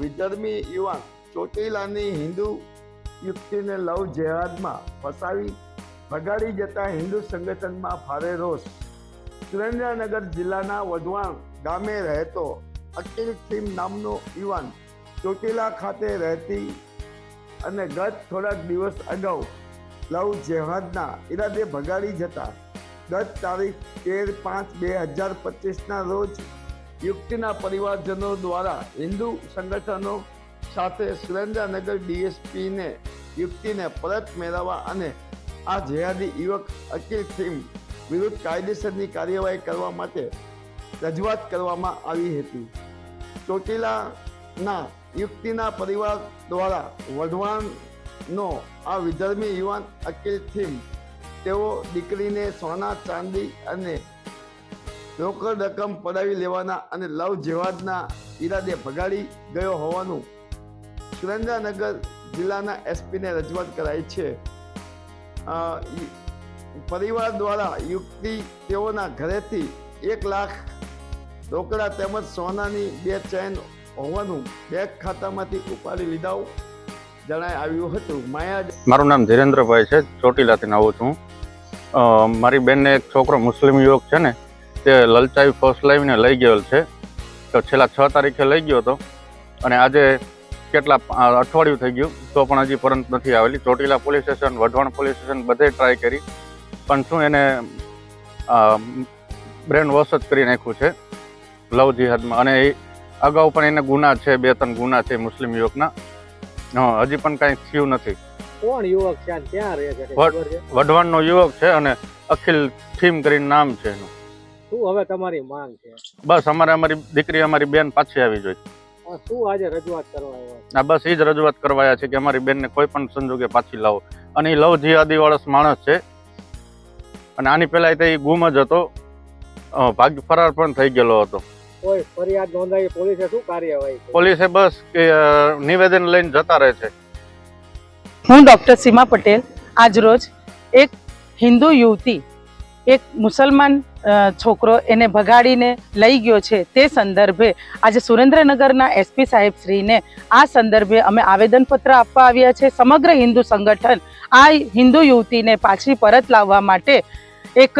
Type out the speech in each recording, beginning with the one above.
વિધર્મી યુવાન ચોટીલાની હિન્દુ યુક્તિને લવ જેહાદમાં ફસાવી ભગાડી જતા હિન્દુ સંગઠનમાં ભારે રોષ. સુરેન્દ્રનગર જિલ્લાના વઢવાણ ગામે રહેતો અકિલ સિંહ નામનો યુવાન ચોટીલા ખાતે રહેતી અને ગત થોડાક દિવસ અગાઉ લવ જેહાદના ઈરાદે ભગાડી જતા ગત તારીખ તેર પાંચ બે હજાર પચીસના રોજ યુક્તિના પરિવારજનો દ્વારા હિન્દુ સંગઠનો સાથે સુરેન્દ્રનગર ડીએસપીને યુક્તિને પરત મેળવવા અને આ જેહાદી યુવક અકીલ થીમ વિરુદ્ધ કાયદેસરની કાર્યવાહી કરવા માટે રજૂઆત કરવામાં આવી હતી. ચોટીલાના યુક્તિના પરિવાર દ્વારા વઢવાણનો આ વિધર્મી યુવાન અકીલ થીમ, તેઓ દીકરીને સોના, ચાંદી અને રોકડ રકમ પડાવી લેવાના અને લવ જેહાદના ઈરાદે ભગાડી ગયો હોવાનું સુરેન્દ્રનગર જિલ્લાના એસપીને રજૂઆત કરાઈ છે. પરિવાર દ્વારા યુક્તિ તેઓના ઘરેથી એક લાખ રોકડા તેમજ સોનાની બે ચેન હોવાનું બેંક ખાતામાંથી ઉપાડી લીધા જણાય આવ્યું હતું. માયા મારું નામ ધીરેન્દ્રભાઈ છે, ચોટીલાથી આવું છું. મારી બેનને એક છોકરો મુસ્લિમ યુવક છે ને તે લલચાઈ ફર્સ્ટ લાવીને લઈ ગયેલ છે. તો છેલ્લા છ તારીખે લઈ ગયો હતો. અને આજે કેટલા અઠવાડિયું થઈ ગયું. તો પણ હજી પરત નથી આવેલી. Chotila police station Wadhwan police station બધે ટ્રાય કરી. પણ શું એને બ્રેન વોશ જ કરી નાખ્યું છે. લવ જિહાદમાં. અને એ અગાઉ પણ એને ગુના છે બે ત્રણ ગુના છે મુસ્લિમ યુવકના. હં, હજી પણ કાંઈ થયું નથી. કોણ યુવક છે? વઢવાણનો યુવક છે અને અખિલ થીમ કરીને નામ છે એનું. શું હવે તમારી માંગ છે? બસ અમારે અમારી દીકરી અમારી બેન પાછી આવી જોઈએ આ શું આજે રજૂઆત કરવા આવ્યા? બસ એ જ રજૂઆત કરવાયા છે કે અમારી બેનને કોઈ પણ સંજોગે પાછી લાવો. અને એ લવ જિહાદી વાળો માણસ છે. અને આની પહેલા તે ઈ ગુમ જ હતો. ભાગ ફરાર પણ થઈ ગયેલો હતો. કોઈ ફરિયાદ નોંધાવી પોલીસે શું કાર્યવાહી પોલીસે બસ કે નિવેદન લઈને જતા રહે છે. હું ડોક્ટર સીમા પટેલ આજરોજ એક હિન્દુ યુવતી એક મુસલમાન છોકરો એને ભગાડીને લઈ ગયો છે તે સંદર્ભે આજે સુરેન્દ્રનગરના એસપી સાહેબ શ્રીને આ સંદર્ભે અમે આવેદનપત્ર આપવા આવ્યા છે. સમગ્ર હિન્દુ સંગઠન આ હિન્દુ યુવતીને પાછી પરત લાવવા માટે એક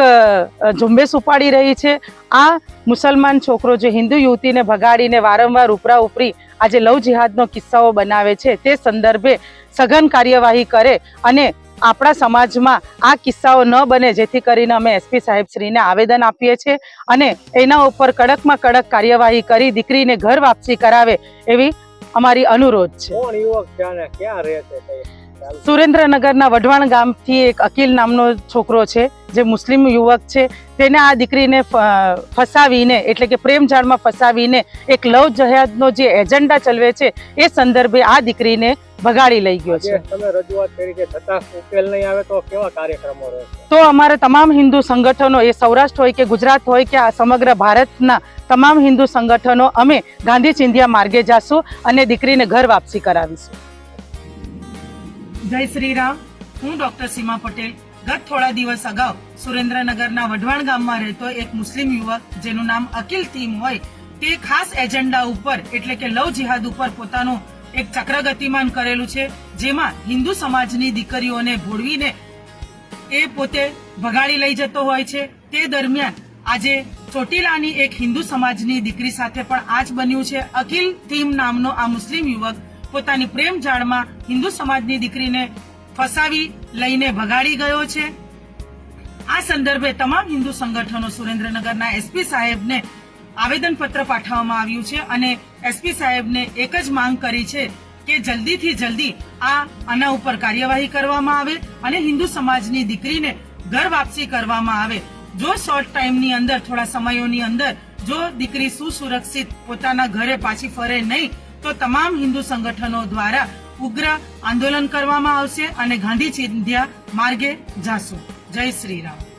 ઝુંબેશ ઉપાડી રહી છે. આ મુસલમાન છોકરો જે હિન્દુ યુવતીને ભગાડીને વારંવાર ઉપરા ઉપરી આજે લવ જિહાદનો કિસ્સાઓ બનાવે છે તે સંદર્ભે સઘન કાર્યવાહી કરે અને આપણા સમાજમાં આ કિસ્સાઓ ન બને જેથી કરીને અમે એસપી સાહેબશ્રીને આવેદન આપીએ છીએ અને એના ઉપર કડકમાં કડક કાર્યવાહી કરી દીકરીને ઘર વાપસી કરાવે એવી અમારી અનુરોધ છે? સુરેન્દ્રનગરના વઢવાણ ગામથી એક અકીલ નામનો છોકરો છે જે મુસ્લિમ યુવક છે તેને આ દીકરીને ફસાવીને એટલે કે પ્રેમ જાળમાં ફસાવીને એક લવ જહાદનો જે એજન્ડા ચલવે છે એ સંદર્ભે આ દીકરીને ભગાડી લઈ ગયો છે. તમે રજૂઆત કરી છે છતાં ઉકેલ નહીં આવે તો કેવા કાર્યક્રમો રહેશે? તો અમારા તમામ હિન્દુ સંગઠનો એ સૌરાષ્ટ્ર હોય કે ગુજરાત હોય કે આ સમગ્ર ભારતના તમામ હિન્દુ સંગઠનો અમે ગાંધી ચિંધિયા માર્ગે જાશું અને દીકરીને ઘર વાપસી કરાવીશું. જય શ્રી રામ હું ડોક્ટર સીમા પટેલ. ગત થોડા દિવસ અગાઉ સુરેન્દ્રનગરના વઢવાણ ગામમાં રહેતો એક મુસ્લિમ યુવક, જેનું નામ અકિલ થીમ હોય, તે ખાસ એજન્ડા ઉપર, એટલે કે લવ જિહાદ ઉપર પોતાનું એક ચક્ર ગતિમાન કરેલું છે, જેમાં હિન્દુ સમાજની દીકરીઓને ભોળવીને એ પોતે ભગાડી લઈ જતો હોય છે. તે દરમિયાન આજે ચોટીલાની એક હિન્દુ સમાજની દીકરી સાથે પણ આ જ બન્યું છે. અખિલ થીમ નામનો આ મુસ્લિમ યુવક પોતાની પ્રેમ જાળમાં હિન્દુ સમાજની દીકરીને ફસાવી લઈને ભગાડી ગયો છે. આ સંદર્ભે તમામ હિન્દુ સંગઠનો સુરેન્દ્રનગરના એસપી સાહેબને આવેદનપત્ર પાઠવવામાં આવ્યું છે અને એસપી સાહેબને એક જ માંગ કરી છે કે જલ્દીથી જલ્દી આ આના ઉપર કાર્યવાહી કરવામાં આવે અને હિન્દુ સમાજની દીકરીને ઘર વાપસી કરવામાં આવે. જો શોર્ટ ટાઈમની અંદર, થોડા સમયોની અંદર, જો દીકરી સુસુરક્ષિત પોતાના ઘરે પાછી ફરે નહીં તો તમામ હિન્દુ સંગઠનો દ્વારા ઉગ્ર આંદોલન કરવામાં આવશે અને ગાંધી ચિંધ્યા માર્ગે જાશું. જય શ્રી રામ.